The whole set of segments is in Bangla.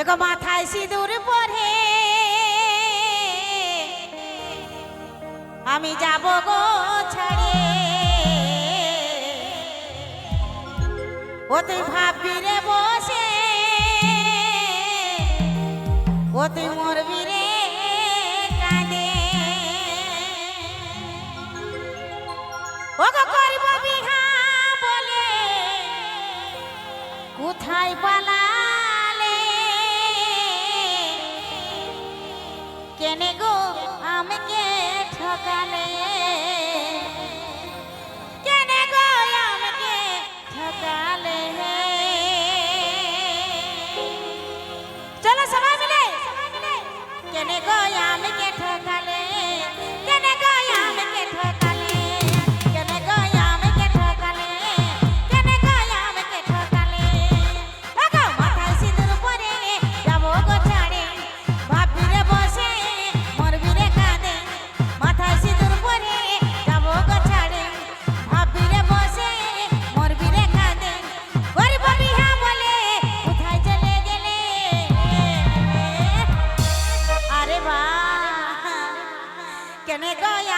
এগো মাথায় সিঁদুর পরে। আমি যাব গো ছাড়ে। ও তুই ভাববি রে বসে। ও তুই মরবি রে কাঁদে। ও গো বিহা বলে। কোথায় পালা কেনে গো আমাকে ঠকালে? কেনে গয়া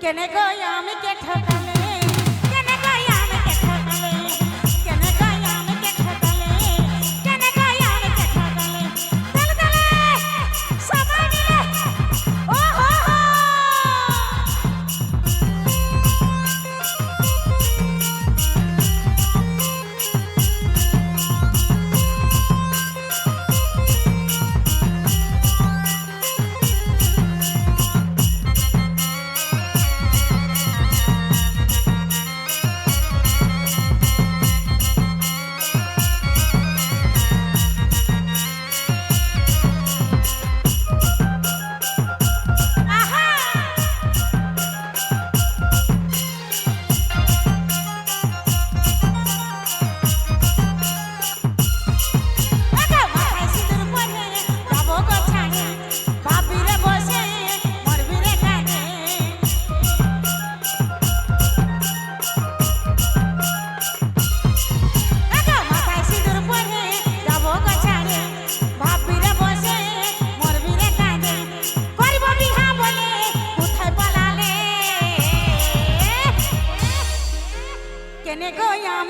কেনেকৈ আমি কে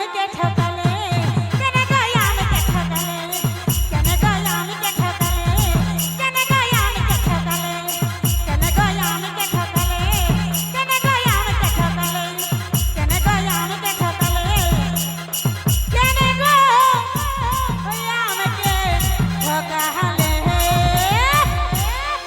কেনে গো আমাকে ঠকালে